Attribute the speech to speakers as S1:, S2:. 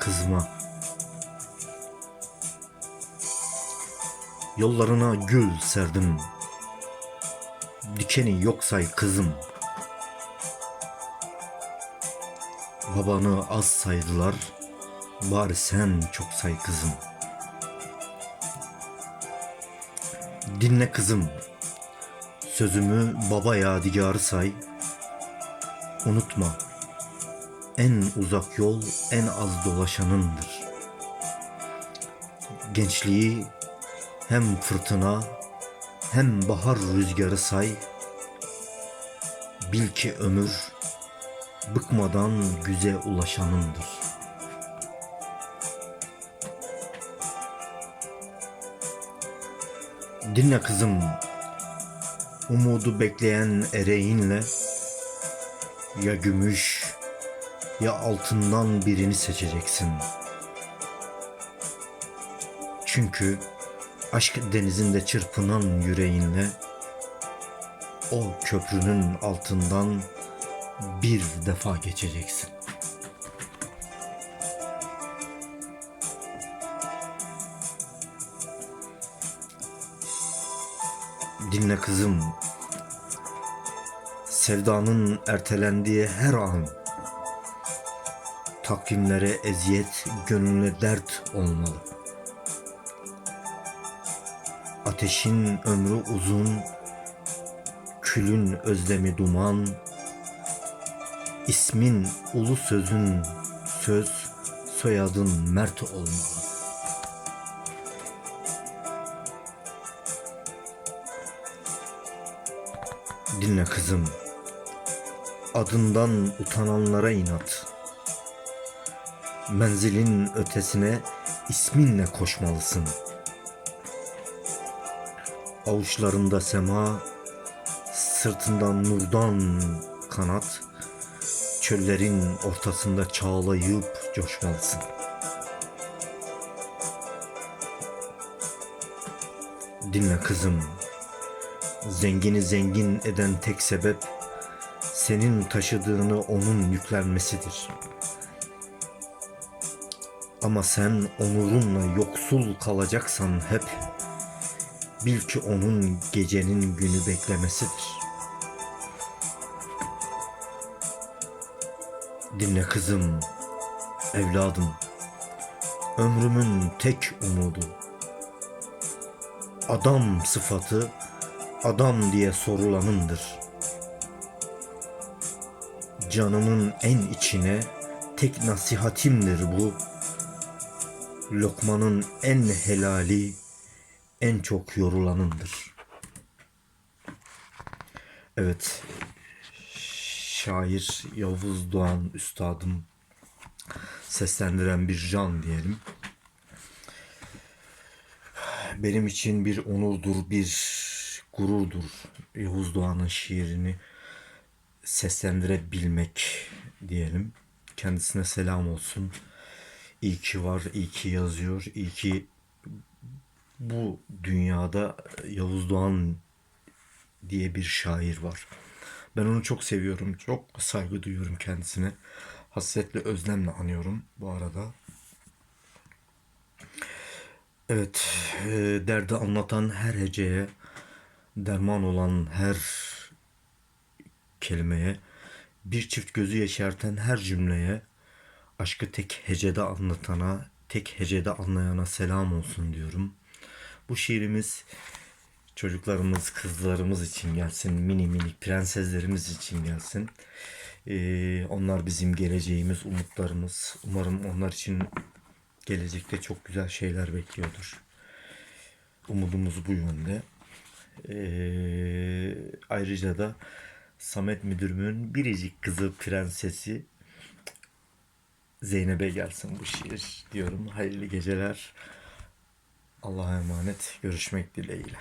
S1: Kızma. Yollarına gül serdim. Dikeni yok say kızım. Babanı az saydılar. Bari sen çok say kızım. Dinle kızım. Sözümü baba yadigarı say. Unutma. En uzak yol en az dolaşanındır. Gençliği hem fırtına hem bahar rüzgarı say. Bil ki ömür bıkmadan güze ulaşanındır. Dinle kızım, umudu bekleyen ereğinle ya gümüş ya altından birini seçeceksin. Çünkü aşk denizinde çırpınan yüreğinle o köprünün altından bir defa geçeceksin. Dinle kızım. Sevdanın ertelendiği her an takvimlere eziyet, gönlüne dert olmalı. Ateşin ömrü uzun, külün özlemi duman, ismin ulu sözün söz, soyadın mert olmalı. Dinle kızım. Adından utananlara inat. Menzilin ötesine isminle koşmalısın. Avuçlarında sema, sırtından nurdan kanat, çöllerin ortasında çağlayıp coşmalısın. Dinle kızım. Zengini zengin eden tek sebep senin taşıdığını onun yüklenmesidir. Ama sen onurunla yoksul kalacaksan hep bil ki onun gecenin günü beklemesidir. Dinle kızım, evladım. Ömrümün tek umudu. Adam sıfatı adam diye sorulanındır. Canımın en içine tek nasihatimdir bu. Lokmanın en helali en çok yorulanındır. Evet. Şair Yavuz Doğan üstadım seslendiren bir can diyelim benim için bir onurdur, bir gururdur Yavuz Doğan'ın şiirini seslendirebilmek diyelim. Kendisine selam olsun. İyi ki var, iyi ki yazıyor, iyi ki bu dünyada Yavuz Doğan diye bir şair var. Ben onu çok seviyorum, çok saygı duyuyorum kendisine. Hasretle, özlemle anıyorum bu arada. Evet, e, derdi anlatan her heceye, derman olan her kelimeye, bir çift gözü yeşerten her cümleye, aşkı tek hecede anlatana, tek hecede anlayana selam olsun diyorum. Bu şiirimiz çocuklarımız, kızlarımız için gelsin, mini mini prenseslerimiz için gelsin. E, onlar bizim geleceğimiz, umutlarımız. Umarım onlar için gelecekte çok güzel şeyler bekliyordur. Umudumuz bu yönde. Ee, ayrıca da Samet müdürümün biricik kızı prensesi Zeynep'e gelsin bu şiir diyorum. Hayırlı geceler. Allah'a emanet. Görüşmek dileğiyle.